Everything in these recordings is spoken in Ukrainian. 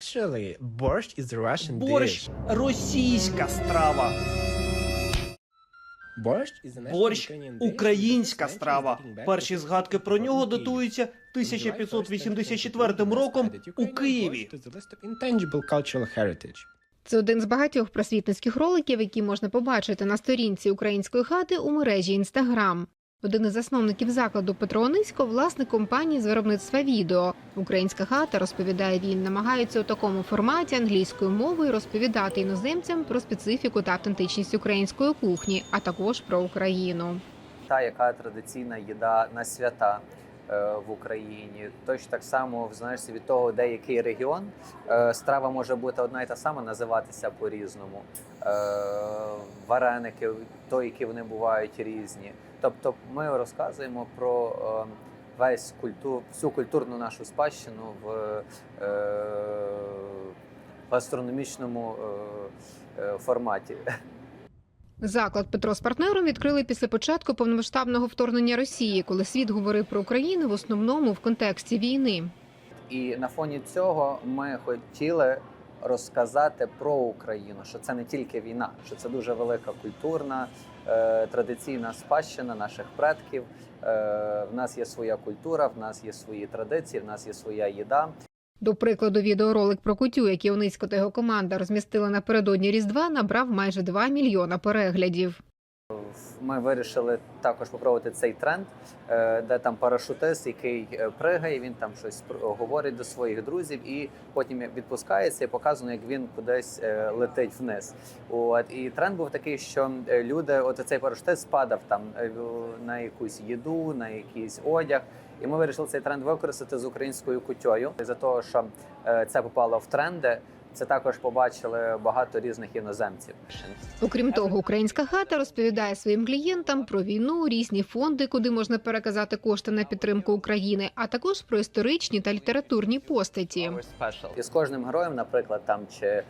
Actually, borscht is a Russian Борщ dish. російська страва. Borscht is a Борщ українська страва. Перші згадки про нього 14 датуються 1584 роком у Києві. Intangible cultural heritage. Це один з багатьох просвітницьких роликів, які можна побачити на сторінці української хати у мережі Інстаграм. Один із засновників закладу Петро Онисько – власник компанії з виробництва відео. Українська хата розповідає він, намагається у такому форматі англійською мовою розповідати іноземцям про специфіку та автентичність української кухні, а також про Україну. та, яка традиційна їда на свята в Україні. Точно так само, в залежності від того, де який регіон, е, страва може бути одна і та сама, називатися по-різному. Е, Вареники, то, які вони бувають різні. Тобто ми розказуємо про е, весь культур, всю культурну нашу спадщину в е, гастрономічному е, е, форматі. Заклад Петро з партнером відкрили після початку повномасштабного вторгнення Росії, коли світ говорив про Україну в основному в контексті війни. І на фоні цього ми хотіли розказати про Україну, що це не тільки війна, що це дуже велика культурна, е, традиційна спадщина наших предків. Е, в нас є своя культура, в нас є свої традиції, в нас є своя їда. До прикладу, відеоролик про кутю, який Онисько та його команда розмістили напередодні Різдва, набрав майже 2 мільйона переглядів. Ми вирішили також попробувати цей тренд, е, де там парашутист, який е, пригає, він там щось говорить до своїх друзів, і потім відпускається і показує, як він кудись е, летить вниз. От і тренд був такий, що люди, от цей парашутист спадав там на якусь їду, на якийсь одяг. І ми вирішили цей тренд використати з українською кутьою. За того, що е, це попало в тренди, це також побачили багато різних іноземців. Окрім того, українська хата розповідає своїм клієнтам про війну, різні фонди, куди можна переказати кошти на підтримку України, а також про історичні та літературні постаті. І з кожним героєм, наприклад, там чи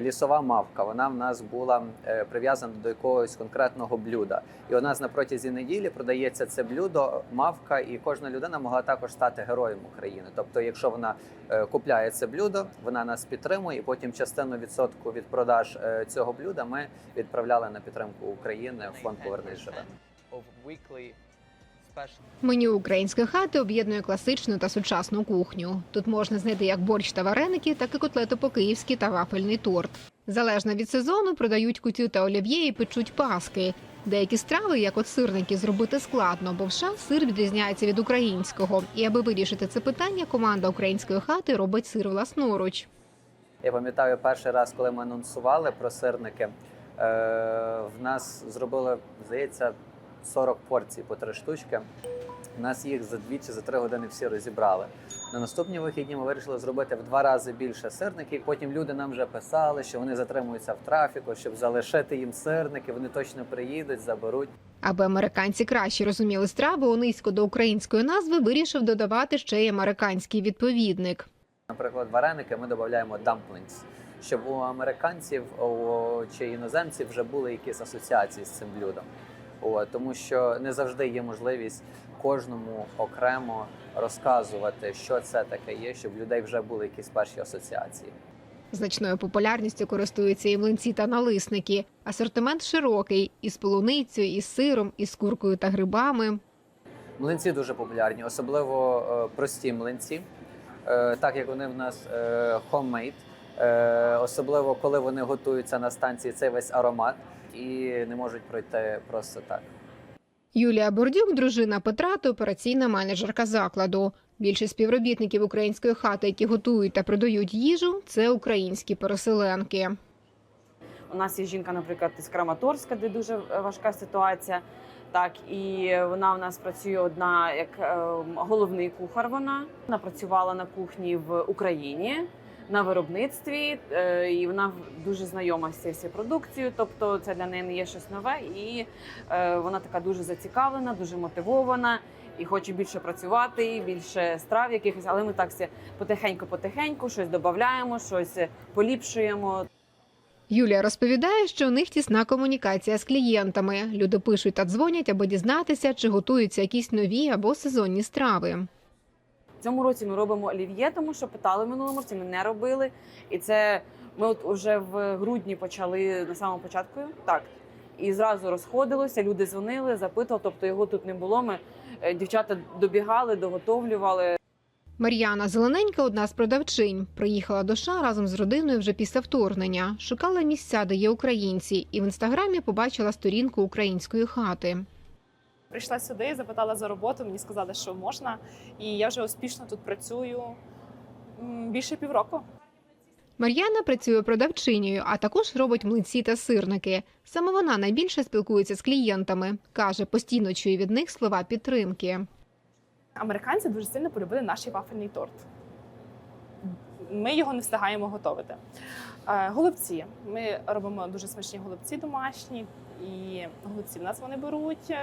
лісова мавка, вона в нас була е, прив'язана до якогось конкретного блюда. І у нас на протязі неділі продається це блюдо, мавка, і кожна людина могла також стати героєм України. Тобто, якщо вона е, купляє це блюдо, вона нас підтримує, і потім частину відсотку від продаж е, цього блюда ми відправляли на підтримку України в фонд Повернись живе. Меню української хати об'єднує класичну та сучасну кухню. Тут можна знайти як борщ та вареники, так і котлету по-київськи та вафельний торт. Залежно від сезону продають кутю та олів'є і печуть паски. Деякі страви, як от сирники, зробити складно, бо в США сир відрізняється від українського. І аби вирішити це питання, команда української хати робить сир власноруч. Я пам'ятаю перший раз, коли ми анонсували про сирники. Е, в нас зробили, здається, 40 порцій по три штучки. У нас їх за дві чи за три години всі розібрали. На наступні вихідні ми вирішили зробити в два рази більше сирників. Потім люди нам вже писали, що вони затримуються в трафіку, щоб залишити їм сирники. Вони точно приїдуть, заберуть. Аби американці краще розуміли страву, Онисько до української назви вирішив додавати ще й американський відповідник. Наприклад, вареники ми додаємо dumplings, щоб у американців чи іноземців вже були якісь асоціації з цим блюдом. От, тому що не завжди є можливість кожному окремо розказувати, що це таке є, щоб людей вже були якісь перші асоціації. Значною популярністю користуються і млинці та налисники. Асортимент широкий із полуницею, із сиром, із куркою та грибами. Млинці дуже популярні, особливо е, прості млинці, е, так як вони в нас е, homemade, е, особливо коли вони готуються на станції цей весь аромат і не можуть пройти просто так. Юлія Бордюк, дружина Петра та операційна менеджерка закладу. Більшість співробітників української хати, які готують та продають їжу, це українські переселенки. У нас є жінка, наприклад, з Краматорська, де дуже важка ситуація. Так, і вона у нас працює одна як е, головний кухар. Вона вона працювала на кухні в Україні на виробництві, е, і вона дуже знайома з цією продукцією. Тобто, це для неї не є щось нове, і е, вона така дуже зацікавлена, дуже мотивована. І хоче більше працювати, більше страв якихось, але ми так все потихеньку-потихеньку щось додаємо, щось поліпшуємо. Юлія розповідає, що у них тісна комунікація з клієнтами. Люди пишуть та дзвонять, аби дізнатися, чи готуються якісь нові або сезонні страви. Цьому році ми робимо олів'є, тому що питали минулому році, ми не робили. І це ми от вже в грудні почали на самому початку. Так. І зразу розходилося, люди дзвонили, запитували, тобто його тут не було. Ми е, дівчата добігали, доготовлювали. Мар'яна Зелененька одна з продавчинь. Приїхала до США разом з родиною вже після вторгнення. Шукала місця, де є українці, і в інстаграмі побачила сторінку української хати. Прийшла сюди, запитала за роботу, мені сказали, що можна, і я вже успішно тут працюю більше півроку. Мар'яна працює продавчинею, а також робить млинці та сирники. Саме вона найбільше спілкується з клієнтами. каже, постійно чує від них слова підтримки. Американці дуже сильно полюбили наш вафельний торт. Ми його не встигаємо готувати. Е, Голубці. Ми робимо дуже смачні голубці домашні, і голубці в нас вони беруть.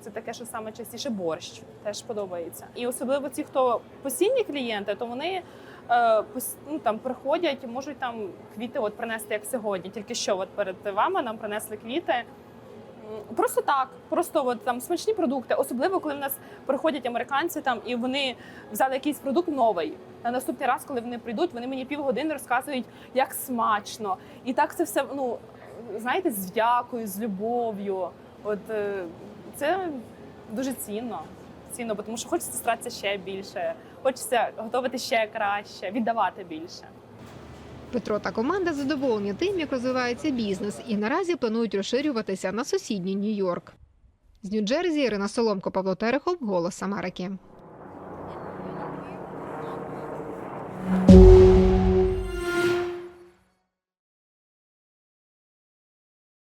Це таке, що саме частіше борщ теж подобається. І особливо ті, хто постійні клієнти, то вони е, ну, там приходять, можуть там квіти от принести як сьогодні. Тільки що от перед вами нам принесли квіти. Просто так, просто от там смачні продукти, особливо коли в нас приходять американці там і вони взяли якийсь продукт новий. На наступний раз, коли вони прийдуть, вони мені півгодини розказують, як смачно. І так це все, ну знаєте, з вдякою, з любов'ю. От е, це дуже цінно. Цінно, тому що хочеться старатися ще більше, хочеться готувати ще краще, віддавати більше. Петро та команда задоволені тим, як розвивається бізнес, і наразі планують розширюватися на сусідній Нью-Йорк. З Нью-Джерсі Ірина Соломко, Павло Терехов, голос Америки.